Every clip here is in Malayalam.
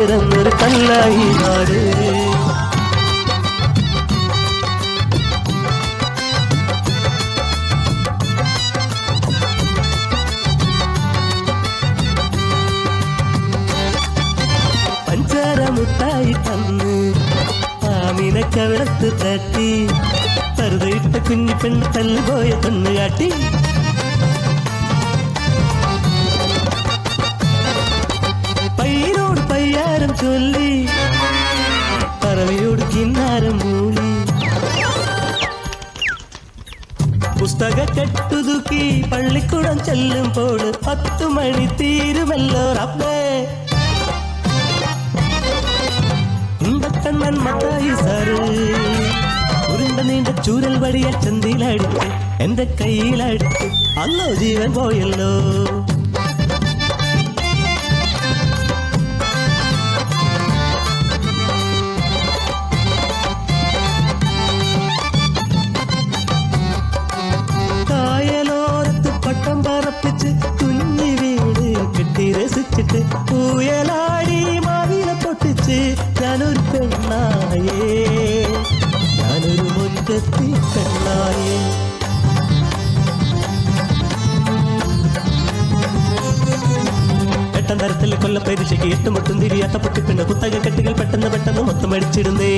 പിറന്നൊരു കല്ലായി നാട് പഞ്ചാരമുട്ടായി തന്ന് ആമിനെ കവിളത്ത് തട്ടി പറുതയിട്ട കുഞ്ഞി പെണ്ണ് തല്ലുപോയ തന്നു കാട്ടി. ചൊല്ലി. പറവയോട് കിന്നാരം മൂളി പുസ്തക കെട്ടുതുക്കി പള്ളിക്കുടം ചെല്ലുമ്പോൾ പത്തു മണി തീരുമല്ലോ റബ്ബേ. കണ്ണൻ മത്തായി സാറ്. ഉരുണ്ട നീണ്ട ചൂരൽ വടിയ ചന്തിയിലടിച്ച് എന്റെ കയ്യിലടിച്ച് അല്ലോ ജീവൻ പോയല്ലോ. പൂയലാടി മാവില പൊട്ടിച്ച് ഞാനൊരു പെണ്ണായേ. ഞാനൊരു മുറ്റത്തി പെണ്ണായേ. തരത്തിൽ കൊല്ലപ്പരിശയ്ക്ക് എട്ടുമുട്ടും തിരിയാത്ത പൊട്ടിപ്പിണ്ട് കുത്തക കെട്ടുകൾ പെട്ടെന്ന് പെട്ടെന്ന് മൊത്തം അടിച്ചിടുന്നേ.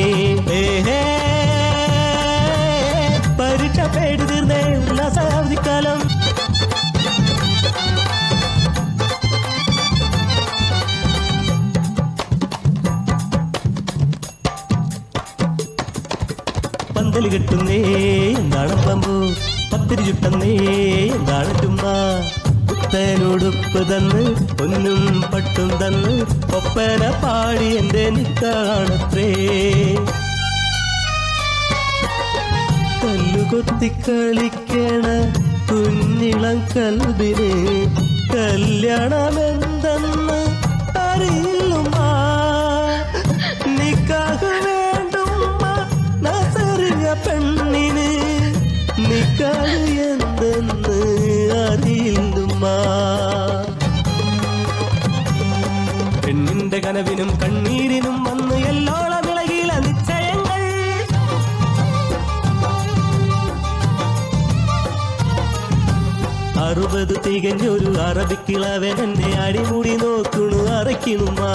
പരീക്ഷ പേടി തീർന്നേ. ഉല്ലാസാവധിക്കാലം പന്തൽ കെട്ടുന്നേ എന്താണ് പമ്പു പത്തിരി ചുട്ടുന്നേ എന്താണ് ചുമ്മ? പുത്തനുടുപ്പ് തന്ന് പൊന്നും പട്ടും തന്ന് ഒപ്പന പാടി എന്റെ നിക്കാണത്രേ കല്ലുകൊത്തി കളിക്കണ കുഞ്ഞിളം കൽബിന് കല്യാണമെന്തെന്ന് അറിയില്ലുമ്മ പെണ്ണിന്റെ കനവിനും കണ്ണീരിനും വന്ന് എല്ലോള ഇളകില നിശ്ചയങ്ങൾ. അറുപത് തികഞ്ഞൊരു അറബിക്കിളവൻ എന്നെ അടിമുടി നോക്കണു അറയ്ക്കണുമാ.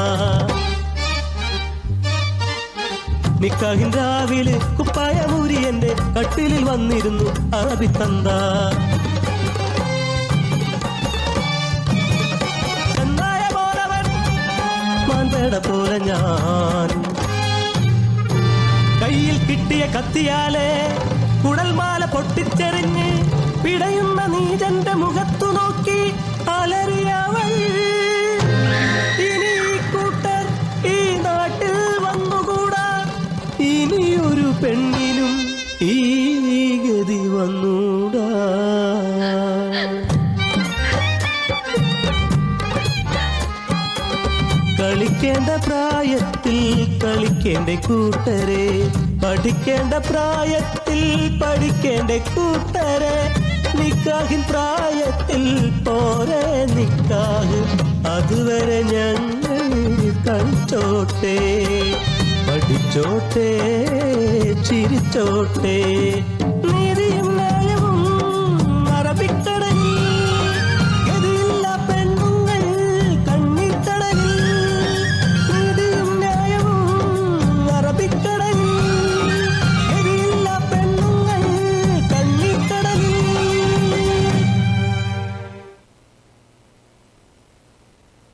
നിക്കാഹിൻ രാവിലെ കുപ്പായ മൂരി എന്റെ കട്ടിലിൽ വന്നിരുന്നു അറബി തന്ത. ചെന്നായ പോലവൻ മാന്തട പോലെ ഞാൻ. കയ്യിൽ കിട്ടിയ കത്തിയാലെ കുടൽമാല പൊട്ടിച്ചെറിഞ്ഞ് പിടയുന്ന നീജന്റെ മുഖത്തു നോക്കി അലറിയവൾ ഇനിയൊരു പെണ്ണിനും ഈ ഗതി വന്നൂടാ. കളിക്കേണ്ട പ്രായത്തിൽ കളിക്കേണ്ട കൂട്ടരെ പഠിക്കേണ്ട പ്രായത്തിൽ പഠിക്കേണ്ട കൂട്ടരെ നിക്കാഹിൻ പ്രായത്തിൽ പോരെ നിക്കാഹ് അതുവരെ ഞങ്ങൾ കളിച്ചോട്ടെ പഠിച്ചോട്ടെ ചിരിച്ചോട്ടെ.